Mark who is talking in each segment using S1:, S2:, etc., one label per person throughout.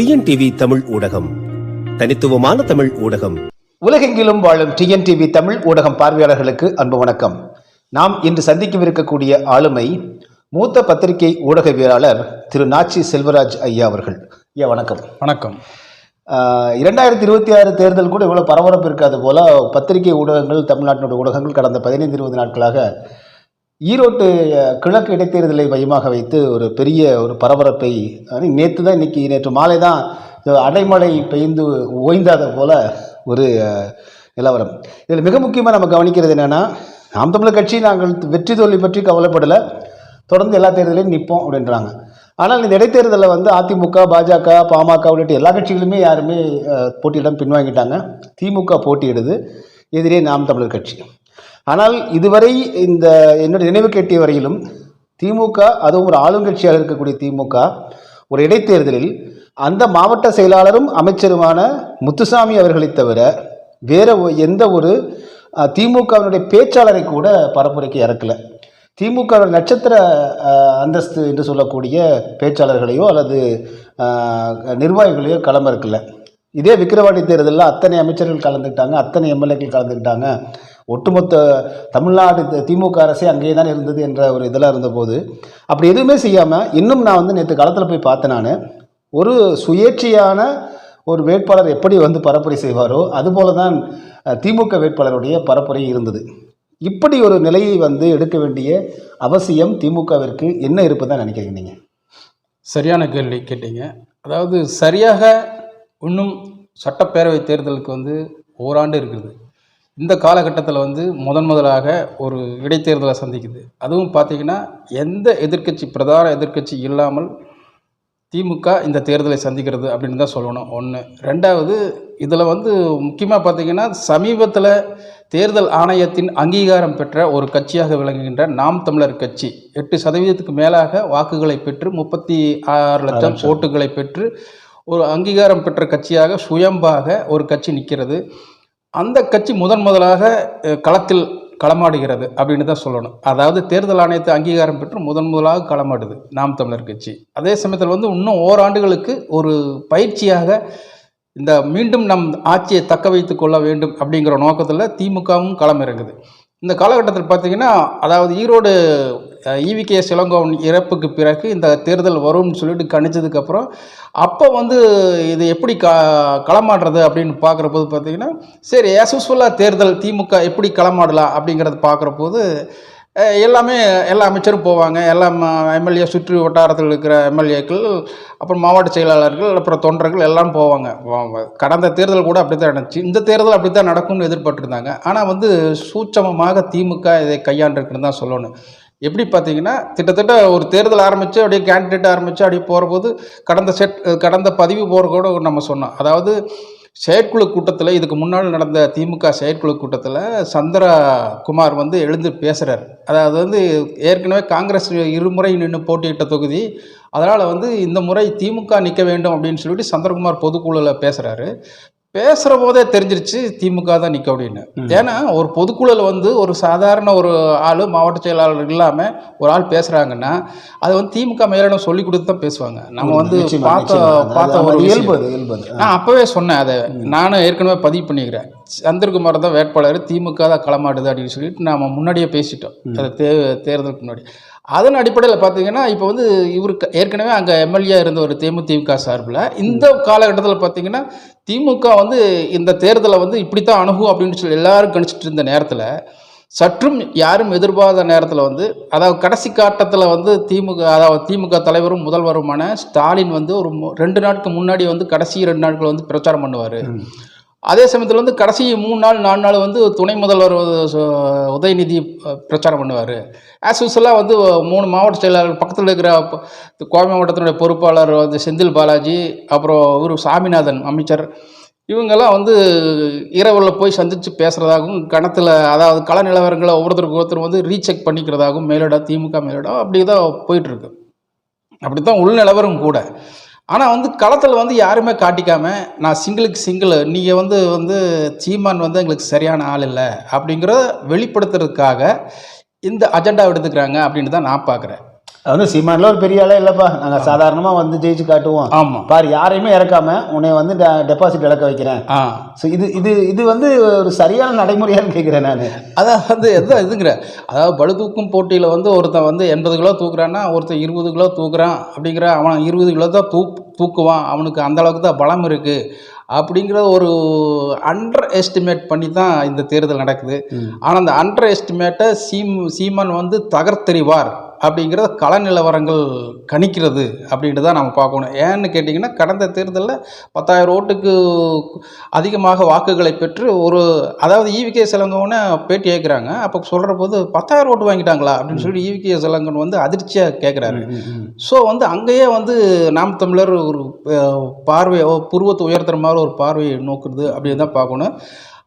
S1: TNTV Tamil ஊடகம். தனித்துவமான தமிழ் ஊடகம்.
S2: உலகெங்கிலும் வாழும் டிஎன்டிவி தமிழ் ஊடகம் பார்வையாளர்களுக்கு அன்பு வணக்கம். நாம் இன்று சந்திக்கவிருக்கக்கூடிய ஆளுமை மூத்த பத்திரிகை ஊடகவியலாளர் திரு நாச்சி செல்வராஜ் ஐயா அவர்கள். ஐயா வணக்கம்.
S3: வணக்கம்.
S2: ஆஹ் இரண்டாயிரத்தி இருபத்தி ஆறு தேர்தல் கூட இவ்வளோ பரபரப்பு இருக்காது போல பத்திரிகை ஊடகங்கள் தமிழ்நாட்டினுடைய ஊடகங்கள் கடந்த பதினைந்து இருபது நாட்களாக ஈரோட்டு கிழக்கு இடைத்தேர்தலை மையமாக வைத்து ஒரு பெரிய ஒரு பரபரப்பை நேற்று தான் இன்னைக்கு நேற்று மாலை தான் அடைமழை பெய்ந்து ஓய்ந்தாத போல ஒரு நிலவரம். இதில் மிக முக்கியமாக நம்ம கவனிக்கிறது என்னென்னா நாம் தமிழர் கட்சி நாங்கள் வெற்றி தோல்வி பற்றி கவலைப்படலை தொடர்ந்து எல்லா தேர்தலையும் நிற்போம் அப்படின்றாங்க. ஆனால் இந்த இடைத்தேர்தலில் வந்து அதிமுக பாஜக பாமக உள்ளிட்ட எல்லா கட்சிகளுமே யாருமே போட்டியிடம் பின்வாங்கிட்டாங்க. திமுக போட்டியிடுது. எதிரே நாம் தமிழர் கட்சி. ஆனால் இதுவரை இந்த என்னுடைய நினைவு கேட்டிய வரையிலும் திமுக அதுவும் ஒரு ஆளுங்கட்சியாக இருக்கக்கூடிய திமுக ஒரு இடைத்தேர்தலில் அந்த மாவட்ட செயலாளரும் அமைச்சருமான முத்துசாமி அவர்களை தவிர வேற எந்த ஒரு திமுகவினுடைய பேச்சாளரை கூட பரப்புரைக்கு இறக்கல. திமுக நட்சத்திர அந்தஸ்து என்று சொல்லக்கூடிய பேச்சாளர்களையோ அல்லது நிர்வாகிகளையோ களம் இதே விக்கிரவாண்டி தேர்தலில் அத்தனை அமைச்சர்கள் கலந்துக்கிட்டாங்க அத்தனை எம்எல்ஏக்கள் கலந்துக்கிட்டாங்க. ஒட்டுமொத்த தமிழ்நாடு திமுக அரசே அங்கேயே தான் இருந்தது என்ற ஒரு இதெல்லாம் இருந்தபோது அப்படி எதுவுமே செய்யாமல் இன்னும் நான் வந்து நேற்று களத்தில் போய் பார்த்தேன் நான். ஒரு சுயேட்சையான ஒரு வேட்பாளர் எப்படி வந்து பரப்புரை செய்வாரோ அதுபோல தான் திமுக வேட்பாளருடைய பரப்புரை இருந்தது. இப்படி ஒரு நிலையை வந்து எடுக்க வேண்டிய அவசியம் திமுகவிற்கு என்ன இருப்பதான் நினைக்கிறீங்க நீங்கள்
S3: சரியான கேள்வி கேட்டீங்க. அதாவது சரியாக இன்னும் சட்டப்பேரவை தேர்தலுக்கு வந்து ஓராண்டு இருக்குது இந்த காலகட்டத்தில் வந்து முதன் முதலாக ஒரு இடைத்தேர்தலை சந்திக்குது. அதுவும் பார்த்தீங்கன்னா எந்த எதிர்க்கட்சி பிரதான எதிர்க்கட்சி இல்லாமல் திமுக இந்த தேர்தலை சந்திக்கிறது அப்படின்னு தான் சொல்லணும். ஒன்று ரெண்டாவது இதில் வந்து முக்கியமாக பார்த்தீங்கன்னா சமீபத்தில் தேர்தல் ஆணையத்தின் அங்கீகாரம் பெற்ற ஒரு கட்சியாக விளங்குகின்ற நாம் தமிழர் கட்சி எட்டு சதவீதத்துக்கு மேலாக வாக்குகளை பெற்று முப்பத்தி ஆறு லட்சம் ஓட்டுகளை பெற்று ஒரு அங்கீகாரம் பெற்ற கட்சியாக சுயம்பாக ஒரு கட்சி நிற்கிறது அந்த கட்சி முதன் முதலாக களத்தில் களமாடுகிறது அப்படின்னு தான் சொல்லணும். அதாவது தேர்தல் ஆணையத்தை அங்கீகாரம் பெற்று முதன் முதலாக களமாடுது நாம் தமிழர் கட்சி. அதே சமயத்தில் வந்து இன்னும் ஓராண்டுகளுக்கு ஒரு பயிற்சியாக இந்த மீண்டும் நம் ஆட்சியை தக்க வைத்து கொள்ள வேண்டும் அப்படிங்கிற நோக்கத்தில் திமுகவும் களமிறங்குது. இந்த காலகட்டத்தில் பார்த்தீங்கன்னா அதாவது ஈரோடு ஈவிகே சிலங்கோவன் இறப்புக்கு பிறகு இந்த தேர்தல் வரும்னு சொல்லிட்டு கணிச்சதுக்கப்புறம் அப்போ வந்து இது எப்படி க களமாடுறது அப்படின்னு பார்க்குற போது பார்த்தீங்கன்னா சரி as தேர்தல் திமுக எப்படி களமாடலாம் அப்படிங்கிறத பார்க்குற போது எல்லாமே எல்லா அமைச்சரும் போவாங்க. எல்லா எம்எல்ஏ சுற்றி வட்டாரத்தில் இருக்கிற எம்எல்ஏக்கள் அப்புறம் மாவட்ட செயலாளர்கள் அப்புறம் தொண்டர்கள் எல்லாம் போவாங்க. கடந்த தேர்தல் கூட அப்படி தான் நடந்துச்சு. இந்த தேர்தல் அப்படி தான் நடக்கும்னு எதிர்பார்த்துருந்தாங்க. ஆனால் வந்து சூட்சமமாக திமுக இதை கையாண்டிருக்குன்னு தான் சொல்லணும். எப்படி பார்த்தீங்கன்னா கிட்டத்தட்ட ஒரு தேர்தல் ஆரம்பித்து அப்படியே கேண்டிடேட் ஆரம்பித்து அப்படியே போகிறபோது கடந்த செட் கடந்த பதிவு போகிற கூட நம்ம சொன்னோம். அதாவது செயற்குழு கூட்டத்தில் இதுக்கு முன்னால் நடந்த திமுக செயற்குழு கூட்டத்தில் சந்திரகுமார் வந்து எழுந்து பேசுகிறார் அதாவது வந்து ஏற்கனவே காங்கிரஸ் இருமுறை நின்று போட்டியிட்ட தொகுதி அதனால் வந்து இந்த முறை திமுக நிற்க வேண்டும் அப்படின்னு சொல்லிட்டு சந்திரகுமார் பொதுக்குழுவில் பேசுகிறாரு பேசுகிற போதே தெரிஞ்சிருச்சு திமுக தான் நிற்க அப்படின்னு. ஏன்னா ஒரு பொதுக்குழுவில் வந்து ஒரு சாதாரண ஒரு ஆள் மாவட்ட செயலாளர் இல்லாமல் ஒரு ஆள் பேசுகிறாங்கன்னா அது வந்து திமுக மேலிடம் சொல்லி கொடுத்து தான் பேசுவாங்க. நம்ம வந்து பார்த்த பார்த்த ஒரு
S2: இயல்பு.
S3: நான் அப்போவே சொன்னேன் அதை. நானும் ஏற்கனவே பதிவு பண்ணிக்கிறேன். சந்திரகுமார் தான் வேட்பாளர் திமுக தான் களமாடுது அப்படின்னு சொல்லிட்டு நாம முன்னாடியே பேசிட்டோம். அது தே தேர்தலுக்கு முன்னாடி. அதன் அடிப்படையில் பார்த்தீங்கன்னா இப்போ வந்து இவருக்கு ஏற்கனவே அங்கே எம்எல்ஏ இருந்த ஒரு தேமுதிக சார்பில் இந்த காலகட்டத்தில் பார்த்தீங்கன்னா திமுக வந்து இந்த தேர்தலை வந்து இப்படி தான் அணுகும் அப்படின்னு சொல்லி எல்லாரும் கணிச்சிட்டு இருந்த நேரத்தில் சற்றும் யாரும் எதிர்பாராத நேரத்தில் வந்து அதாவது கடைசி காட்டத்தில் வந்து திமுக அதாவது திமுக தலைவரும் முதல்வருமான ஸ்டாலின் வந்து ஒரு ரெண்டு நாட்களுக்கு முன்னாடி வந்து கடைசி ரெண்டு நாட்கள் வந்து பிரச்சாரம் பண்ணுவார். அதே சமயத்தில் வந்து கடைசி மூணு நாள் நாலு நாள் வந்து துணை முதல்வர் உதயநிதி பிரச்சாரம் பண்ணுவார். ஆஸ் யூஸ்வலாக வந்து மூணு மாவட்ட செயலாளர் பக்கத்தில் இருக்கிற கோவை மாவட்டத்தினுடைய பொறுப்பாளர் வந்து செந்தில் பாலாஜி அப்புறம் இவர் சாமிநாதன் அமைச்சர். இவங்கெல்லாம் வந்து இரவில் போய் சந்தித்து பேசுகிறதாகவும் கணத்தில் அதாவது கள நிலவரங்களை ஒவ்வொருத்தருக்கு ஒருத்தர் வந்து ரீசெக் பண்ணிக்கிறதாகவும் மேலிடம் திமுக மேலிடம் அப்படி தான் போயிட்டுருக்கு அப்படி தான் உள்நிலவரும் கூட. ஆனால் வந்து களத்தில் வந்து யாருமே காட்டிக்காம நான் சிங்கிளுக்கு சிங்கிள் நீங்கள் வந்து வந்து சீமான் வந்து எங்களுக்கு சரியான ஆள் இல்லை அப்படிங்கிறத வெளிப்படுத்துறதுக்காக இந்த அஜெண்டாவை எடுத்துக்கிறாங்க அப்படின்னு தான் நான் பார்க்குறேன்
S2: வந்து சீமான்ல ஒரு பெரிய ஆளே இல்லப்பா. நாங்க சாதாரணமா வந்து ஜெயிச்சு காட்டுவோம்.
S3: ஆமாம்
S2: பாரு யாரையுமே இறக்காம உன்னை வந்து டெபாசிட் இழக்க வைக்கிறேன்.
S3: ஆ.
S2: ஸோ இது இது இது வந்து ஒரு சரியான நடைமுறையான்னு கேட்குறேன் நான்.
S3: அதான் வந்து எதுதான் இதுங்கிற அதாவது பளு தூக்கும் போட்டியில் வந்து ஒருத்தன் வந்து எண்பது கிலோ தூக்குறான்னா ஒருத்தன் இருபது கிலோ தூக்குறான் அப்படிங்கிற அவன் இருபது கிலோ தான் தூ தூக்குவான். அவனுக்கு அந்த அளவுக்கு தான் பலம் இருக்குது அப்படிங்கிற ஒரு அண்டர் எஸ்டிமேட் பண்ணி தான் இந்த தேர்தல் நடக்குது. ஆனால் அந்த அண்டர் எஸ்டிமேட்டை சீம் சீமான் வந்து தகர்த்தெறிவார். அப்படிங்கிற கள நிலவரங்கள் கணிக்கிறது அப்படின்ட்டு தான் நம்ம பார்க்கணும். ஏன்னு கேட்டிங்கன்னா கடந்த தேர்தலில் பத்தாயிரம் ஓட்டுக்கு அதிகமாக வாக்குகளை பெற்று ஒரு அதாவது ஈவிகே சிலங்கவனை பேட்டி கேட்குறாங்க அப்போ சொல்கிற போது பத்தாயிரம் ஓட்டு வாங்கிட்டாங்களா அப்படின்னு சொல்லி ஈவிகே சிலங்கன் வந்து அதிர்ச்சியாக கேட்குறாரு ஸோ வந்து அங்கேயே வந்து நாம் தமிழர் ஒரு அஹ், பார்வை ஓ, புருவத்தை உயர்த்துற மாதிரி ஒரு பார்வையை நோக்குது அப்படின்னு தான் பார்க்கணும்.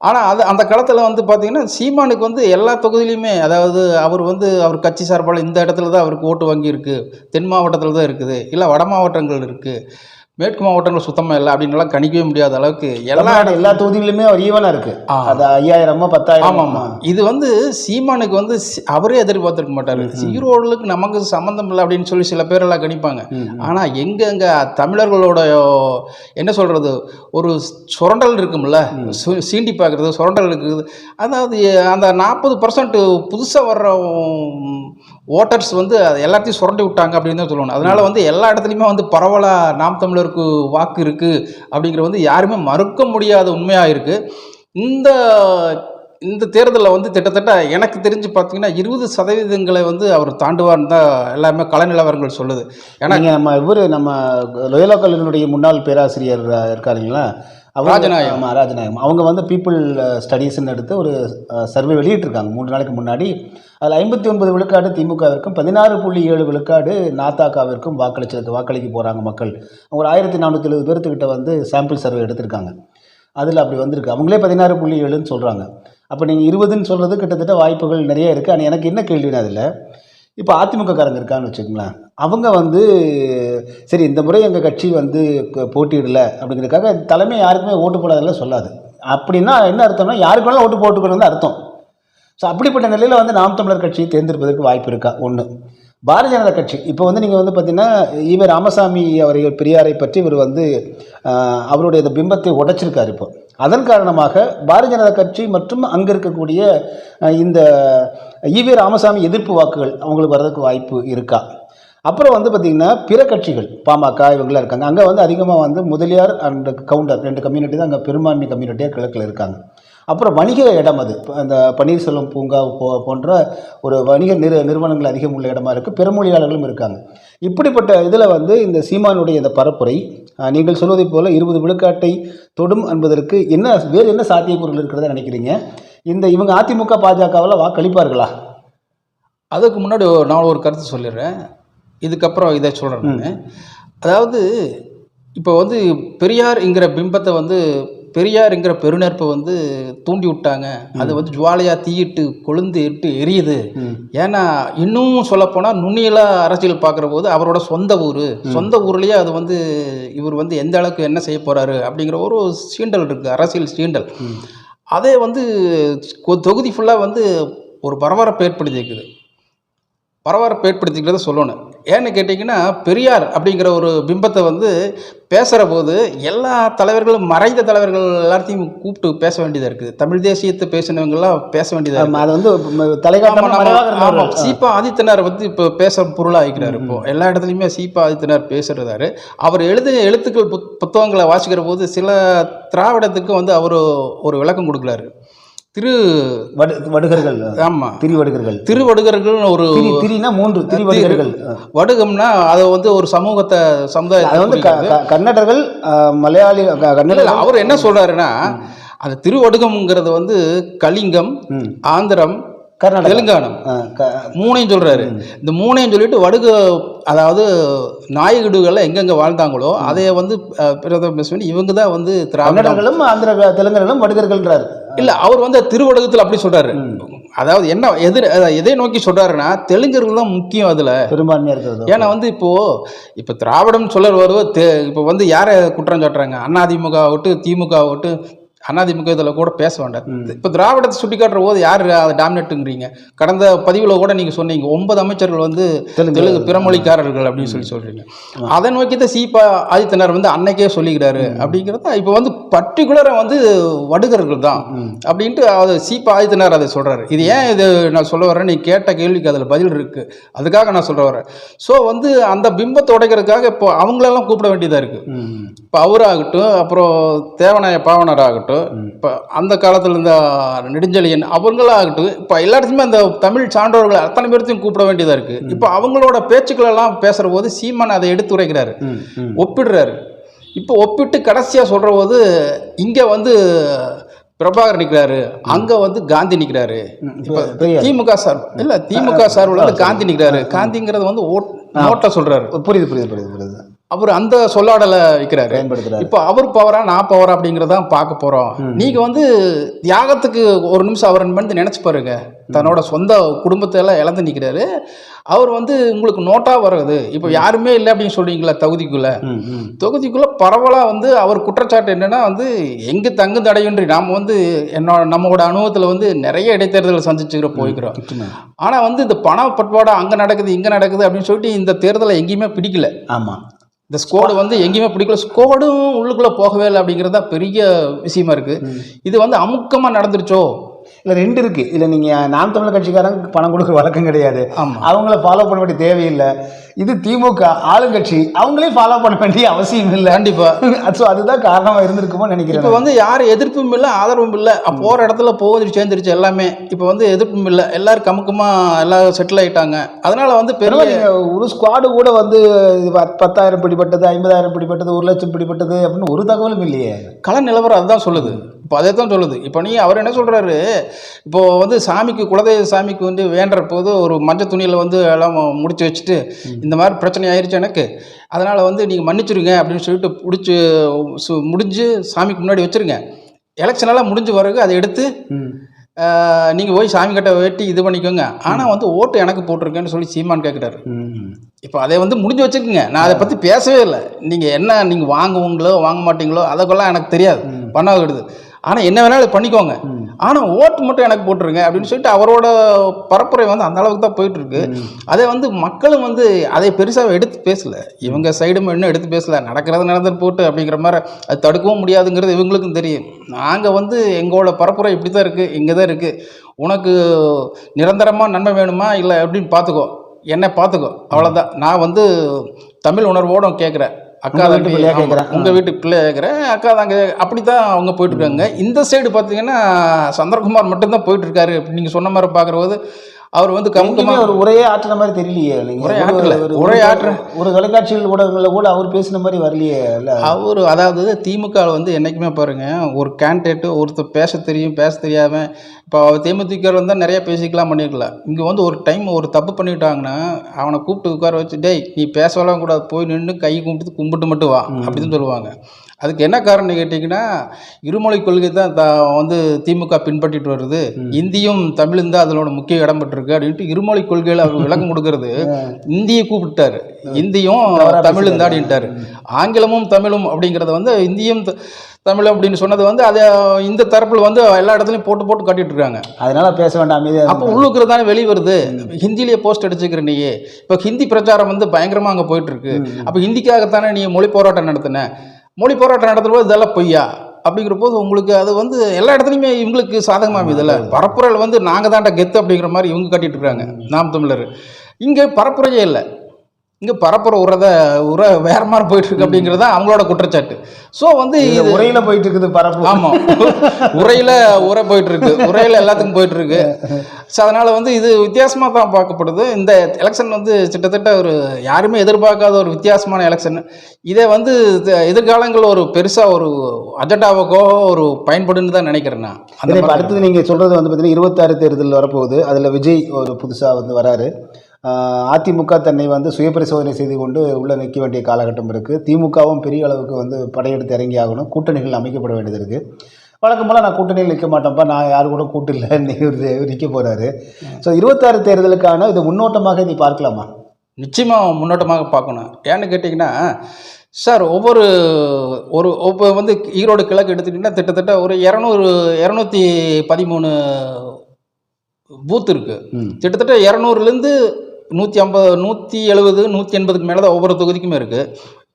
S3: ஆனால் அது அந்த காலத்தில் வந்து பார்த்திங்கன்னா சீமானுக்கு வந்து எல்லா தொகுதியிலையுமே அதாவது அவர் வந்து அவர் கட்சி சார்பால் இந்த இடத்துல தான் அவருக்கு ஓட்டு வங்கி இருக்குது தென் மாவட்டத்தில் தான் இருக்குது. இல்லை வட மாவட்டங்கள் இருக்குது மேற்கு மாவட்டங்கள் சுத்தமாக இல்லை அப்படின்னுலாம் கணிக்கவே முடியாத அளவுக்கு எல்லா
S2: எல்லா தொகுதியிலுமே ஒரு ஈவனா இருக்கு.
S3: ஆ.
S2: அது ஐயாயிரமோ பத்தாயிரம்.
S3: ஆமாம். ஆமாம் இது வந்து சீமானுக்கு வந்து அவரே எதிர்பார்த்திருக்க மாட்டார். ஈரோடுக்கு நமக்கு சம்மந்தம் இல்லை அப்படின்னு சொல்லி சில பேரெல்லாம் கணிப்பாங்க. ஆனால் எங்கெங்க தமிழர்களோட என்ன சொல்கிறது ஒரு சுரண்டல் இருக்கும்ல சீண்டி பார்க்குறது சுரண்டல் இருக்குது. அதாவது அந்த நாற்பது பர்சன்ட் புதுசாக வர்ற ஓட்டர்ஸ் வந்து அது எல்லாத்தையும் சுரண்டி விட்டாங்க அப்படின்னு தான் சொல்லணும். அதனால வந்து எல்லா இடத்துலையுமே வந்து பரவலாக நாம் தமிழருக்கு வாக்கு இருக்குது அப்படிங்கிற வந்து யாருமே மறுக்க முடியாத உண்மையாக இருக்குது இந்த இந்த தேர்தலில் வந்து கிட்டத்தட்ட எனக்கு தெரிஞ்சு பார்த்தீங்கன்னா இருபது சதவீதங்களை வந்து அவர் தாண்டுவார்னு தான் எல்லாமே கள நிலவரங்கள் சொல்லுது. ஏன்னா
S2: நம்ம இவரு நம்ம லோயலா கல்லூரியினுடைய முன்னாள் பேராசிரியர் இருக்காருங்களா?
S3: ராஜநாயகம்.
S2: ராஜநாயகம். அவங்க வந்து பீப்புள் ஸ்டடீஸ்ன்னு எடுத்து ஒரு சர்வே வெளியிட்டிருக்காங்க. மூன்று நாளைக்கு முன்னாடி. அதில் ஐம்பத்தி ஒன்பது விழுக்காடு திமுகவிற்கும் பதினாறு புள்ளி ஏழு விழுக்காடு நாத்தாக்காவிற்கும் வாக்களிச்சு வாக்களிக்க போகிறாங்க மக்கள். ஒரு ஆயிரத்தி நானூற்றி எழுபது பேர்த்துக்கிட்ட வந்து சாம்பிள் சர்வே எடுத்திருக்காங்க. அதில் அப்படி வந்திருக்கு. அவங்களே பதினாறு புள்ளி ஏழுன்னு சொல்கிறாங்க அப்போ நீங்கள் இருபதுன்னு சொல்கிறது கிட்டத்தட்ட வாய்ப்புகள் நிறைய இருக்குது ஆனால் எனக்கு என்ன கேள்வினா அதில் இப்போ அதிமுக காரங்க இருக்கான்னு வச்சுக்கோங்களேன் அவங்க வந்து சரி இந்த முறை எங்கள் கட்சி வந்து க- போட்டியிடல அப்படிங்கிறதுக்காக தலைமை யாருக்குமே ஓட்டு போடாதெல்லாம் சொல்லாது. அப்படின்னா என்ன அர்த்தம்னா யாருக்கு வேணாலும் ஓட்டு போட்டுக்கணும்னு அர்த்தம். ஸோ அப்படிப்பட்ட நிலையில் வந்து நாம் தமிழர் கட்சியை தேர்ந்தெடுப்பதற்கு வாய்ப்பு இருக்கா? ஒன்று பாரதிய ஜனதா கட்சி. இப்போ வந்து நீங்கள் வந்து பார்த்தீங்கன்னா ஈவே ராமசாமி அவர்கள் பெரியாரை பற்றி இவர் வந்து அவருடைய இந்த பிம்பத்தை உடைச்சிருக்கார் இப்போ. அதன் காரணமாக பாரதிய ஜனதா கட்சி மற்றும் அங்கே இருக்கக்கூடிய இந்த ஈவி ராமசாமி எதிர்ப்பு வாக்குகள் அவங்களுக்கு வர்றதுக்கு வாய்ப்பு இருக்கா? அப்புறம் வந்து பார்த்திங்கன்னா பிற கட்சிகள் பாமக இவங்களாம் இருக்காங்க. அங்கே வந்து அதிகமாக வந்து முதலியார் அண்ட் கவுண்டர் ரெண்டு கம்யூனிட்டி தான் அங்கே பெரும்பான்மை கம்யூனிட்டியாக கிழக்கில் இருக்காங்க. அப்புறம் வணிக இடம் அது. இப்ப அந்த பன்னீர்செல்வம் பூங்கா போ போன்ற ஒரு வணிக நிறு நிறுவனங்கள் அதிகம் உள்ள இடமா இருக்குது பெருமொழியாளர்களும் இருக்காங்க. இப்படிப்பட்ட இதில் வந்து இந்த சீமானுடைய இந்த பரப்புரை நீங்கள் சொல்வதைப் போல இருபது விழுக்காட்டை தொடும் என்பதற்கு என்ன வேறு என்ன சாத்தியக்கூறுகள் இருக்கிறதா நினைக்கிறீங்க? இந்த இவங்க அதிமுக பாஜகவில் வாக்களிப்பார்களா
S3: அதுக்கு முன்னாடி நான் ஒரு கருத்து சொல்லிடுறேன். இதுக்கப்புறம் இதை சொல்கிறேன் அதாவது இப்போ வந்து பெரியார்ங்கிற பிம்பத்தை வந்து பெரியார்ங்கிற பெருநெருப்பை வந்து தூண்டி விட்டாங்க. அது வந்து ஜுவாலையாக தீயிட்டு கொழுந்து இட்டு எரியுது. ஏன்னா இன்னும் சொல்லப்போனால் நுண்ணியல அரசியல் பார்க்குற போது அவரோட சொந்த ஊர். சொந்த ஊர்லேயே அது வந்து இவர் வந்து எந்த அளவுக்கு என்ன செய்ய போகிறாரு அப்படிங்கிற ஒரு சீண்டல் இருக்குது அரசியல் சீண்டல். அதே வந்து தொகுதி ஃபுல்லாக வந்து ஒரு பரபரப்பு ஏற்படுத்தி இருக்குது. பரபரப்பு ஏற்படுத்திக்கிறத சொல்லணும். ஏன்னு கேட்டிங்கன்னா பெரியார் அப்படிங்கிற ஒரு பிம்பத்தை வந்து பேசுகிற போது எல்லா தலைவர்களும் மறைந்த தலைவர்கள் எல்லாத்தையும் கூப்பிட்டு பேச வேண்டியதாக இருக்குது. தமிழ் தேசியத்தை பேசினவங்கெல்லாம் பேச வேண்டியதாக
S2: ஆமா, அது வந்து தலைகாட்டாம மறைவாக இருந்தவர்கள்.
S3: சீபா ஆதித்தனார் வந்து இப்போ பேச பொருளாக ஆகிக்கிறாரு இப்போ. எல்லா இடத்துலையுமே சீபா ஆதித்தனார் பேசுறதாரு. அவர் எழுதிய எழுத்துக்கள் புத் புத்தகங்களை வாசிக்கிற போது சில திராவிடத்துக்கு வந்து அவர் ஒரு விளக்கம் கொடுக்குறாரு. திரு
S2: வடு வடுகர்கள்.
S3: ஆமாம்
S2: திரிவடுகர்கள்.
S3: திருவடுகர்கள்னு ஒரு
S2: திரி திரினா மூன்று திரிவடுகர்கள்.
S3: வடுகம்னா அதை வந்து ஒரு சமூகத்தை சமுதாயத்தை
S2: வந்து கன்னடர்கள் மலையாளி கன்னடர்கள்.
S3: அவர் என்ன சொல்றாருன்னா அந்த திருவடுகம்ங்கிறது வந்து கலிங்கம். ஆந்திரம்
S2: கர்நாடகா.
S3: தெலுங்கானம். மூணையும் சொல்றாரு. இந்த மூணையும் சொல்லிட்டு வடுக அதாவது நாயகிடுகள்ல எங்கெங்க வாழ்ந்தாங்களோ அதை வந்து பிரதமர் வேண்டி இவங்க தான் வந்து திராவிடம்.
S2: கன்னடர்களும் ஆந்திர தெலுங்கர்களும் வடுகர்கள்ன்றாரு.
S3: இல்ல அவர் வந்து திருவடுகத்தில் அப்படி சொல்றாரு. அதாவது என்ன எது அஹ், எதை நோக்கி சொல்றாருன்னா தெலுங்கர்கள் தான் முக்கியம் அதுல.
S2: பெரும்பான்மையா இருக்கிறது.
S3: ஏன்னா வந்து இப்போ இப்போ திராவிடம் சொல்ல வருவது தே இப்போ வந்து யாரை குற்றம் சாட்டுறாங்க? அதிமுக விட்டு திமுக விட்டு அதிமுக இதில் கூட பேச வேண்டாம். இப்போ திராவிடத்தை சுட்டி காட்டுற போது யார் அதை டாமினேட்டுங்கிறீங்க கடந்த பதிவில் கூட நீங்கள் சொன்னீங்க ஒன்பது அமைச்சர்கள் வந்து தெலுங்கு. பிறமொழிக்காரர்கள் அப்படின்னு சொல்லி சொல்கிறீங்க அதை நோக்கி தான் சீபா ஆதித்தனார் வந்து அன்னைக்கே சொல்லிக்கிறாரு அப்படிங்கிறது இப்போ வந்து பர்டிகுலராக வந்து வடுகர்கள் தான் அப்படின்ட்டு அது சீபா ஆதித்தனார் அதை சொல்கிறாரு இது ஏன் இது நான் சொல்ல வரேன் நீ கேட்ட கேள்விக்கு அதில் பதில் இருக்குது அதுக்காக நான் சொல்ல வரேன் ஸோ வந்து அந்த பிம்பத்தை உடைக்கிறதுக்காக இப்போ அவங்களெல்லாம் கூப்பிட வேண்டியதாக இருக்குது. இப்போ அவராகட்டும் அப்புறம் தேவநாய பாவனர் ஆகட்டும் இப்போ அந்த காலத்தில் இருந்த நெடுஞ்செழியன் அவங்களாகட்டும் இப்போ எல்லாத்துக்குமே அந்த தமிழ் சான்றோர்கள் அத்தனை பேர்த்தையும் கூப்பிட வேண்டியதாக இருக்குது இப்போ அவங்களோட பேச்சுக்கள் எல்லாம் பேசுகிற போது சீமான் அதை எடுத்து உரைக்கிறாரு. ஒப்பிடுறாரு. இப்போ ஒப்பிட்டு கடைசியாக சொல்கிற போது இங்கே வந்து பிரபாகர் நிற்கிறாரு அங்கே வந்து காந்தி நிற்கிறாரு இப்போ. திமுக சார் இல்லை திமுக வந்து காந்தி நிற்கிறாரு காந்திங்கிறது வந்து ஓட் நோட்டை சொல்கிறாரு
S2: புரியுது புரியுது புரியுது புரியுது.
S3: அவர் அந்த சொல்லாடலை வைக்கிறாரு. இப்போ அவர் பவரா நான் பவரா அப்படிங்கிறத பார்க்க போறோம். நீங்க வந்து தியாகத்துக்கு ஒரு நிமிஷம் அவர் வந்து நினைச்சு பாருங்க. தன்னோட சொந்த குடும்பத்தை எல்லாம் இழந்து நிற்கிறாரு அவர் வந்து உங்களுக்கு நோட்டா வருது இப்போ யாருமே இல்லை அப்படின்னு சொல்றீங்களா தகுதிக்குள்ள. தொகுதிக்குள்ள பரவலாக வந்து அவர் குற்றச்சாட்டு என்னன்னா வந்து எங்கு தங்கு தடையின்றி நாம் வந்து என்னோட நம்மளோட அனுபவத்தில் வந்து நிறைய இடைத்தேர்தலை சந்திச்சுக்கிற போய்க்கிறோம். ஆனால் வந்து இந்த பண பட்டுவாடா அங்கே நடக்குது இங்கே நடக்குது அப்படின்னு சொல்லிட்டு இந்த தேர்தலை எங்கேயுமே பிடிக்கல.
S2: ஆமா.
S3: இந்த ஸ்கோடு வந்து எங்கேயுமே பிடிக்கல. ஸ்கோடும் உள்ளுக்குள்ளே போகவே இல்லை அப்படிங்கிறது தான் பெரிய விஷயமா இருக்குது இது வந்து அமுக்கமாக நடந்துருச்சோ?
S2: இல்ல ரெண்டு இருக்கு. இல்ல நீங்க நாம் தமிழர் கட்சிக்காரங்க பணம் கொடுக்க வழக்கம் கிடையாது. அவங்கள ஃபாலோ பண்ண வேண்டிய தேவையில்லை. இது திமுக ஆளுங்கட்சி அவங்களையும் ஃபாலோ பண்ண வேண்டிய அவசியம் இல்லை.
S3: கண்டிப்பாக
S2: ஸோ அதுதான் காரணமா இருந்திருக்குமோ
S3: இப்போ
S2: நினைக்கிறேன்
S3: வந்து யார் எதிர்ப்பும் இல்லை ஆதரவும் இல்லை. போகிற இடத்துல போகுது சேர்ந்துருச்சு எல்லாமே. இப்போ வந்து எதிர்ப்பும் இல்லை. எல்லாரும் கமுக்கமாக எல்லாம் செட்டில் ஆயிட்டாங்க. அதனால வந்து பெரிய
S2: ஒரு ஸ்குவாடு கூட வந்து பத்தாயிரம் பிடிப்பட்டது ஐம்பதாயிரம் பிடிப்பட்டது ஒரு லட்சம் பிடிப்பட்டது அப்படின்னு ஒரு தகவலும் இல்லையே.
S3: கள நிலவரம் அதுதான் சொல்லுது. இப்போ அதே தான் சொல்லுது. இப்போ நீ அவர் என்ன சொல்கிறாரு இப்போ வந்து சாமிக்கு குலதெய்வ சாமிக்கு வந்து வேண்டுற போது ஒரு மஞ்சள் துணியில் வந்து எல்லாம் முடிச்சு வச்சுட்டு இந்த மாதிரி பிரச்சனை ஆயிருச்சு எனக்கு. அதனால் வந்து நீங்கள் மன்னிச்சிருங்க அப்படின்னு சொல்லிட்டு பிடிச்சி சு- முடிஞ்சு சாமிக்கு முன்னாடி வச்சுருங்க. எலெக்ஷன் எல்லாம் முடிஞ்சு பிறகு அதை எடுத்து நீங்கள் போய் சாமி கிட்ட வெட்டி இது பண்ணிக்கோங்க. ஆனால் வந்து ஓட்டு எனக்கு போட்டிருக்கேன்னு சொல்லி சீமான் கேட்குறாரு. இப்போ அதை வந்து முடிஞ்சு வச்சுக்கோங்க நான் அதை பற்றி பேசவே இல்லை. நீங்கள் என்ன நீங்கள் வாங்குவீங்களோ வாங்க மாட்டீங்களோ அதற்கெல்லாம் எனக்கு தெரியாது. பண்ண விடுது ஆனால் என்ன வேணாலும் பண்ணிக்கோங்க. ஆனால் ஓட்டு மட்டும் எனக்கு போட்டுருங்க அப்படின்னு சொல்லிட்டு அவரோட பரப்புரை வந்து அந்த அளவுக்கு தான் போயிட்டு இருக்கு அதை வந்து மக்களும் வந்து அதை பெருசாக எடுத்து பேசல. இவங்க சைடும் இன்னும் எடுத்து பேசல. நடக்கிறது நடந்துட்டு போட்டு அப்படிங்கிற மாதிரி அது தடுக்கவும் முடியாதுங்கிறது இவங்களுக்கும் தெரியும். நாங்கள் வந்து எங்களோட பரப்புரை இப்படி தான் இருக்குது இங்கே தான் இருக்குது உனக்கு நிரந்தரமாக நன்மை வேணுமா? இல்லை அப்படின்னு பார்த்துக்கோ. என்னை பார்த்துக்கோ. அவ்வளோதான் நான் வந்து தமிழ் உணர்வோட கேட்குறேன். அக்கா
S2: வீட்டு பிள்ளையா கேட்கிறேன்.
S3: உங்க வீட்டு பிள்ளைய கேட்குறேன் அக்கா தாங்க அப்படி தான் அவங்க போயிட்டு இருக்காங்க இந்த சைடு பார்த்தீங்கன்னா சந்திரகுமார் மட்டும்தான் போயிட்டு இருக்காரு நீங்க சொன்ன மாதிரி பார்க்குற போது அவர் வந்து கமுக்கமாக
S2: ஒரு உரையே ஆற்றுன மாதிரி தெரியலையே. நீங்க
S3: உரை ஆற்றல. உரை ஆற்ற-
S2: ஒரு தொலைக்காட்சிகள் ஊடகங்கள்ல கூட அவர் பேசின மாதிரி வரலையே இல்ல?
S3: அவர் அதாவது திமுக வந்து என்றைக்குமே பாருங்க ஒரு கேண்டிடேட்டு ஒருத்தர் பேச தெரியும் பேச தெரியாமல் இப்போ தேமுதிக வந்தால் நிறைய பேசிக்கலாம் பண்ணிருக்கலாம் இங்கே வந்து ஒரு டைம் ஒரு தப்பு பண்ணிட்டாங்கன்னா அவனை கூப்பிட்டு உட்கார வச்சு டேய் நீ பேசலாம் கூடாது போய் நின்று கை கும்பிட்டு கும்பிட்டு மட்டும் வா அப்படின்னு சொல்லுவாங்க. அதுக்கு என்ன காரணம் கேட்டிங்கன்னா இருமொழி கொள்கை தான் த வந்து திமுக பின்பற்றிட்டு வருது. இந்தியும் தமிழும் தான் அதனோட முக்கிய இடம் பெற்றிருக்கு அப்படின்ட்டு இருமொழி கொள்கையில் அவர் விளக்கம் கொடுக்கறது இந்தியை கூப்பிட்டாரு. இந்தியும் தமிழும் தான் அப்படின்ட்டாரு. ஆங்கிலமும் தமிழும் அப்படிங்கிறத வந்து இந்தியும் த- தமிழ் அப்படின்னு சொன்னது வந்து அதை இந்த தரப்பில் வந்து எல்லா இடத்துலையும் போட்டு போட்டு காட்டிட்டு இருக்காங்க.
S2: அதனால பேச வேண்டாம்
S3: அப்போ உள்ளுக்குறது தானே வெளி வருது. ஹிந்திலேயே போஸ்ட் அடிச்சுக்கிற நீ இப்போ ஹிந்தி பிரச்சாரம் வந்து பயங்கரமாக அங்கே போயிட்டு இருக்கு. அப்போ ஹிந்திக்காகத்தானே நீ மொழி போராட்டம் நடத்தின? மொழி போராட்டம் நடத்தும்போது இதெல்லாம் பொய்யா? அப்படிங்கிற போது உங்களுக்கு அது வந்து எல்லா இடத்துலையுமே இவங்களுக்கு சாதகமாக இதில் பரப்புரையில் வந்து நாங்கள் தான்டா கெத்து அப்படிங்கிற மாதிரி இவங்க காட்டிட்டு இருக்காங்க நாம் தமிழர். இங்கே பரப்புரையே இல்லை. இங்கே பரப்புரை உரத உர வேற மாதிரி போயிட்டு இருக்கு அப்படிங்கிறது அவங்களோட குற்றச்சாட்டு. ஸோ வந்து இது
S2: உரையில போயிட்டு இருக்குது பரப்பு.
S3: ஆமா. உரையில உரை போயிட்டு இருக்கு உரையில எல்லாத்துக்கும் போயிட்டு இருக்கு ஸோ அதனால வந்து இது வித்தியாசமா தான் பார்க்கப்படுது. இந்த எலெக்ஷன் வந்து கிட்டத்தட்ட ஒரு யாருமே எதிர்பார்க்காத ஒரு வித்தியாசமான எலெக்ஷன் இதே வந்து இது எதிர்காலங்கள் ஒரு பெருசா ஒரு அஜெண்டாவுக்கோ ஒரு பயன்படுன்னு தான் நினைக்கிறேன் நான். அந்த
S2: அடுத்தது நீங்க சொல்றது வந்து பார்த்தீங்கன்னா இருபத்தாறு தேர்தல் வரப்போகுது. அதுல விஜய் ஒரு புதுசா வந்து வராரு. அதிமுக தன்னை வந்து சுயபரிசோதனை செய்து கொண்டு உள்ள நிற்க வேண்டிய காலகட்டம் இருக்கு. திமுகவும் பெரிய அளவுக்கு வந்து படையெடுத்து இறங்கி ஆகணும். கூட்டணிகள் அமைக்கப்பட வேண்டியது இருக்கு. வழக்கம் போல நான் கூட்டணியில் நிற்க மாட்டேன்ப்பா. நான் யாரு கூட கூட்டு இல்லை. நிற்க போறாரு. ஸோ இருபத்தாறு தேர்தலுக்கான இது முன்னோட்டமாக நீ பார்க்கலாமா?
S3: நிச்சயமா முன்னோட்டமாக பார்க்கணும். ஏன்னு கேட்டிங்கன்னா சார் ஒவ்வொரு ஒரு இப்போ வந்து ஈரோடு கிழக்கு எடுத்துக்கிட்டிங்கன்னா கிட்டத்தட்ட ஒரு இரநூறு இரநூத்தி பதிமூணு பூத் இருக்குது கிட்டத்தட்ட இரநூறுலேருந்து நூற்றி ஐம்பது நூற்றி எழுபது நூற்றி எண்பதுக்கு மேலே தான் ஒவ்வொரு தொகுதிக்குமே இருக்குது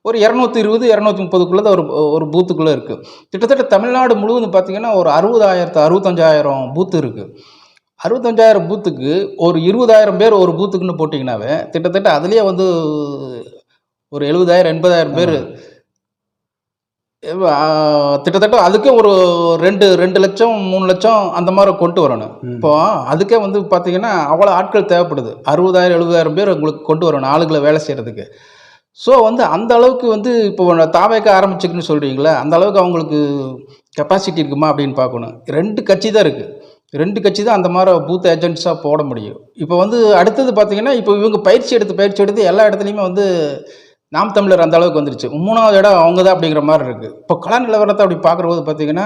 S3: ஒரு இரநூத்தி இருபது இரநூத்தி முப்பதுக்குள்ளே தான் ஒரு ஒரு பூத்துக்குள்ளே இருக்குது கிட்டத்தட்ட தமிழ்நாடு முழுவதும் பார்த்தீங்கன்னா ஒரு அறுபதாயிரத்து அறுபத்தஞ்சாயிரம் பூத்து இருக்குது அறுபத்தஞ்சாயிரம் பூத்துக்கு ஒரு இருபதாயிரம் பேர் ஒரு பூத்துக்குன்னு போட்டிங்கனாவே கிட்டத்தட்ட அதுலேயே வந்து ஒரு எழுபதாயிரம் எண்பதாயிரம் பேர் கிட்டத்தட்ட அதுக்கே ஒரு ரெண்டு ரெண்டு லட்சம் மூணு லட்சம் அந்த மாதிரி கொண்டு வரணும். இப்போ அதுக்கே வந்து பார்த்தீங்கன்னா அவ்வளோ ஆட்கள் தேவைப்படுது. அறுபதாயிரம் எழுபதாயிரம் பேர் உங்களுக்கு கொண்டு வரணும் ஆளுகளை வேலை செய்கிறதுக்கு ஸோ வந்து அந்த அளவுக்கு வந்து இப்போ தாவேக்க ஆரம்பிச்சுக்குன்னு சொல்கிறீங்களே அந்த அளவுக்கு அவங்களுக்கு கெப்பாசிட்டி இருக்குமா அப்படின்னு பார்க்கணும். ரெண்டு கட்சி தான் இருக்குது ரெண்டு கட்சி தான் அந்த மாதிரி பூத் ஏஜென்ட்ஸாக போட முடியும். இப்போ வந்து அடுத்தது பார்த்தீங்கன்னா இப்போ இவங்க பயிற்சி எடுத்து பயிற்சி எடுத்து எல்லா இடத்துலையுமே வந்து நாம் தமிழர் அந்த அளவுக்கு வந்துருச்சு. மூணாவது இடம் அவங்க தான் அப்படிங்கிற மாதிரி இருக்குது இப்போ கள நிலவரத்தை அப்படி பார்க்குறபோது பார்த்தீங்கன்னா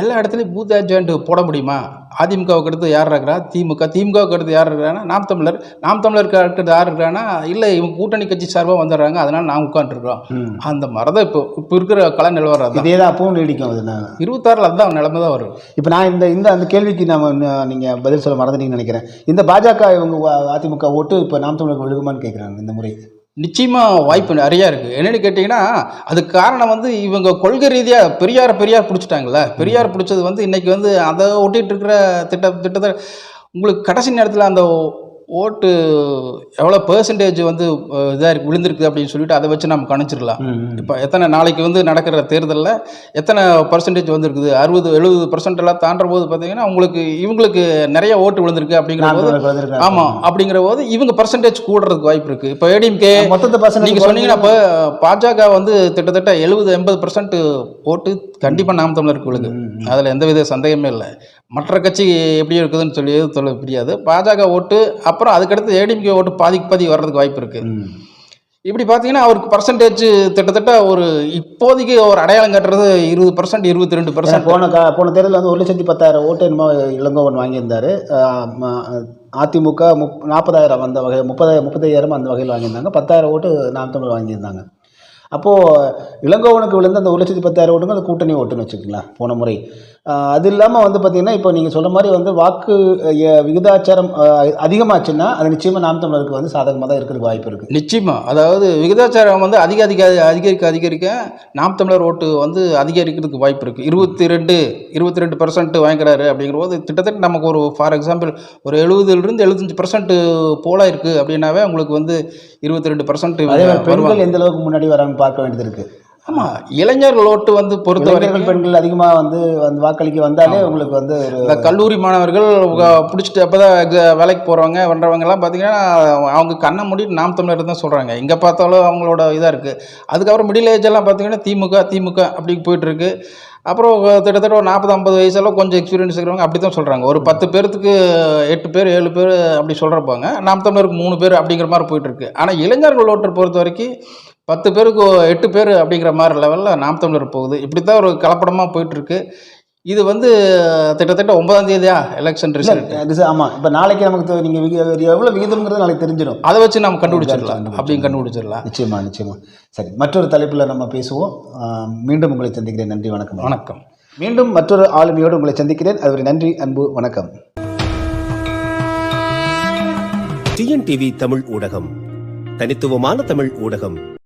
S3: எல்லா இடத்துலையும் பூத் ஏஜென்ட் போட முடியுமா? அதிமுகவுக்கு அடுத்து யார் இருக்கிறா? திமுக. திமுகவுக்கு அடுத்து யார் இருக்கிறாங்கன்னா நாம் தமிழர். நாம் தமிழருக்கு அடுத்து யார் இருக்கிறான்னா இல்லை இவங்க கூட்டணி கட்சி சார்பாக வந்துடுறாங்க அதனால் நான் உட்காந்துருக்கோம்
S2: ம்.
S3: அந்த மாதிரி தான் இப்போ இப்போ இருக்கிற கள நிலவரம்
S2: இதே தான் அப்பவும் நீடிக்கும் அது
S3: இருபத்தாறில் அதுதான் நிலைமை தான் வரும்.
S2: இப்போ நான் இந்த இந்த அந்த கேள்விக்கு நம்ம நீங்கள் பதில் சொல்ல மறந்துட்டீங்கன்னு நினைக்கிறேன். இந்த பாஜக இவங்க அதிமுக ஓட்டு இப்போ நாம் தமிழருக்கு விழுகுமான்னு கேட்குறாங்க இந்த முறை.
S3: நிச்சயமாக வாய்ப்பு நிறையா இருக்குது என்னென்னு கேட்டிங்கன்னா அதுக்கு காரணம் வந்து இவங்க கொள்கை ரீதியாக பெரியார் பெரியார் பிடிச்சிட்டாங்களே பெரியார் பிடிச்சது வந்து இன்றைக்கி வந்து அதை ஒட்டிகிட்டு இருக்கிற திட்ட திட்டத்தை உங்களுக்கு கடைசி நேரத்தில் அந்த ஓட்டு எவ்வளோ பெர்சன்டேஜ் வந்து இதாக இருக்கு விழுந்திருக்கு அப்படின்னு சொல்லிட்டு அதை வச்சு நம்ம கணிச்சிடலாம். இப்போ எத்தனை நாளைக்கு வந்து நடக்கிற தேர்தலில் எத்தனை பர்சன்டேஜ் வந்திருக்குது அறுபது எழுபது பர்சன்ட் எல்லாம் தாண்டுற போது பார்த்தீங்கன்னா உங்களுக்கு இவங்களுக்கு நிறைய ஓட்டு விழுந்திருக்கு அப்படிங்கிற போது. ஆமாம் அப்படிங்கிற போது இவங்க பர்சன்டேஜ் கூடுறதுக்கு வாய்ப்பு இருக்குது இப்போ ஏடிஎம்கே
S2: மொத்தத்தை பர்சன்ட்
S3: நீங்க சொன்னீங்கன்னா இப்போ பாஜக வந்து கிட்டத்தட்ட எழுபது எண்பது பர்சன்ட் ஓட்டு கண்டிப்பாக நாம் தமிழருக்கு விழுது. அதில் எந்தவித சந்தேகமே இல்லை. மற்ற கட்சி எப்படி இருக்குதுன்னு சொல்லி சொல்ல முடியாது பாஜக ஓட்டு அப்புறம் அதுக்கடுத்து ஏடிஎம்கே ஓட்டு பாதிக்கு பாதி வர்றதுக்கு வாய்ப்பு இருக்கு. இப்படி பார்த்தீங்கன்னா அவருக்கு பர்சன்டேஜ் கிட்டத்தட்ட ஒரு இப்போதைக்கு ஒரு அடையாளம் கட்டுறது இருபது பர்சன்ட் இருபத்தி ரெண்டு பர்சன்ட்
S2: போன கா போன தேர்தலில் வந்து ஒரு லட்சத்தி பத்தாயிரம் ஓட்டு என்னமோ இளங்கோவன் வாங்கியிருந்தாரு. அதிமுக முப் நாற்பதாயிரம் அந்த வகை முப்பதாயிரம் முப்பத்தையாயிரம் அந்த வகையில் வாங்கியிருந்தாங்க. பத்தாயிரம் ஓட்டு நாம் தமிழ் வாங்கியிருந்தாங்க. அப்போது இளங்கோவனுக்கு விழுந்த அந்த ஒரு லட்சத்தி பத்தாயிரம் ஓட்டுங்க அது கூட்டணி ஓட்டுன்னு வச்சுக்கலாம் போன முறை. அது இல்லாமல் வந்து பார்த்திங்கன்னா இப்போ நீங்கள் சொல்ல மாதிரி வந்து வாக்கு விகிதாச்சாரம் அதிகமாச்சுன்னா அது நிச்சயமாக நாம் தமிழருக்கு வந்து சாதகமாக தான் இருக்கிறதுக்கு வாய்ப்பு இருக்குது
S3: நிச்சயமா. அதாவது விகிதாச்சாரம் வந்து அதிக அதிக அதிகரிக்க அதிகரிக்க நாம் தமிழர் ஓட்டு வந்து அதிகரிக்கிறதுக்கு வாய்ப்பு இருக்குது இருபத்தி ரெண்டு இருபத்தி ரெண்டு பர்சன்ட் வாங்கிக்கிறாரு அப்படிங்கிற போது கிட்டத்தட்ட நமக்கு ஒரு ஃபார் எக்ஸாம்பிள் ஒரு எழுபதுலேருந்து எழுபத்தஞ்சு பர்சன்ட் போல இருக்குது அப்படின்னாவே உங்களுக்கு வந்து இருபத்தி ரெண்டு பர்சன்ட்
S2: பெண்கள் எந்த அளவுக்கு முன்னாடி வராங்கன்னு பார்க்க வேண்டியது இருக்குது
S3: ஆமாம் இளைஞர்கள் ஓட்டு வந்து பொறுத்த
S2: இளைஞர்கள்
S3: வரைக்கும்
S2: பெண்கள் அதிகமாக வந்து வந்து வாக்களிக்க வந்தாலே உங்களுக்கு வந்து
S3: இந்த கல்லூரி மாணவர்கள் பிடிச்சிட்டு அப்போ தான் வேலைக்கு போகிறவங்க பண்ணுறவங்கலாம் பார்த்தீங்கன்னா அவங்க கண்ணை மூடிட்டு நாம் தமிழர் தான் சொல்கிறாங்க எங்கே பார்த்தாலும் அவங்களோட இதாக இருக்குது அதுக்கப்புறம் மிடில் ஏஜ் எல்லாம் பார்த்தீங்கன்னா திமுக திமுக அப்படி போயிட்டுருக்கு. அப்புறம் கிட்டத்தட்ட ஒரு நாற்பது ஐம்பது வயசெல்லாம் கொஞ்சம் எக்ஸ்பீரியன்ஸ் இருக்கிறவங்க அப்படி தான் சொல்கிறாங்க ஒரு பத்து பேர்த்துக்கு எட்டு பேர் ஏழு பேர் அப்படி சொல்கிறப்பாங்க நாம் தமிழருக்கு மூணு பேர் அப்படிங்கிற மாதிரி போயிட்டுருக்கு. ஆனால் இளைஞர்கள் ஓட்டர் பொறுத்த வரைக்கும் பத்து பேருக்கு எட்டு பேர் அப்படிங்கிற மாதிரி லெவலில் நாம் தமிழர் போகுது. இப்படி தான் ஒரு கலப்படமாக போயிட்டுருக்கு. இது வந்து கிட்டத்தட்ட ஒன்பதாம் தேதியா எலெக்ஷன் ரிசல்ட்
S2: ஆமாம் இப்போ நாளைக்கு நமக்கு தெ- நீங்க விகி எவ்வளோ விகிதம்ங்கிறது நாளைக்கு தெரிஞ்சிடும்.
S3: அதை வச்சு நம்ம கண்டுபிடிச்சிடலாம். அப்படின்னு கண்டுபிடிச்சிடலாம்.
S2: நிச்சயமா நிச்சயமா. சரி மற்றொரு தலைப்பில் நம்ம பேசுவோம். மீண்டும் உங்களை சந்திக்கிறேன். நன்றி வணக்கம்.
S3: வணக்கம்.
S2: மீண்டும் மற்றொரு ஆளுமையோடு உங்களை சந்திக்கிறேன். அதுவரை நன்றி அன்பு வணக்கம்.
S1: டிஎன்டிவி தமிழ் ஊடகம். தனித்துவமான தமிழ் ஊடகம்.